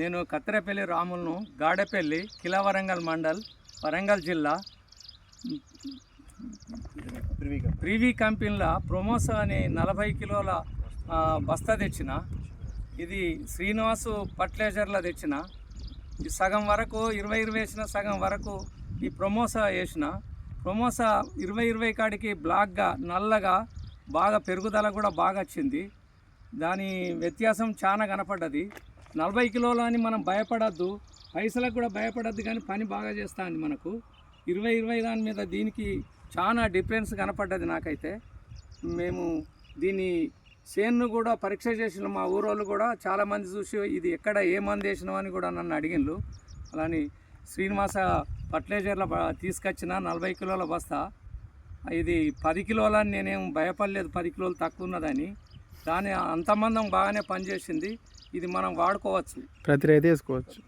నేను కత్తెరపల్లి రాములను గాడపల్లి కిలా వరంగల్ మండల్ వరంగల్ జిల్లా ప్రివీ కంపెనీల ప్రొమోస్ అనే నలభై కిలోల బస్తా తెచ్చిన. ఇది శ్రీనివాసు ఫర్టిలైజర్ల తెచ్చిన. ఈ సగం వరకు ఇరవై ఇరవై వేసిన సగం వరకు ఈ ప్రొమోసా వేసిన ప్రొమోసా ఇరవై ఇరవై కాడికి బ్లాక్గా నల్లగా బాగా పెరుగుదల కూడా బాగా వచ్చింది. దాని వ్యత్యాసం చాలా కనపడ్డది. నలభై కిలోలు అని మనం భయపడద్దు పైసలకు కూడా భయపడద్దు కానీ పని బాగా చేస్తుంది మనకు. ఇరవై ఇరవై దాని మీద దీనికి చాలా డిఫరెన్స్ కనపడ్డది నాకైతే. మేము దీని సేన్ను కూడా పరీక్ష చేసిన మా ఊరోళ్ళు కూడా చాలామంది చూసి ఇది ఎక్కడ ఏ మంది వేసినావు అని కూడా నన్ను అడిగిండ్రు. అలాని శ్రీనివాస ఫర్టిలైజర్ల తీసుకొచ్చిన నలభై కిలోల బస్తా. ఇది పది కిలోలని నేనేం భయపడలేదు పది కిలోలు తక్కువ ఉన్నదని. దాని అంతమందం బాగానే పనిచేసింది. ఇది మనం వాడుకోవచ్చు. ప్రతి రైతు వేసుకోవచ్చు.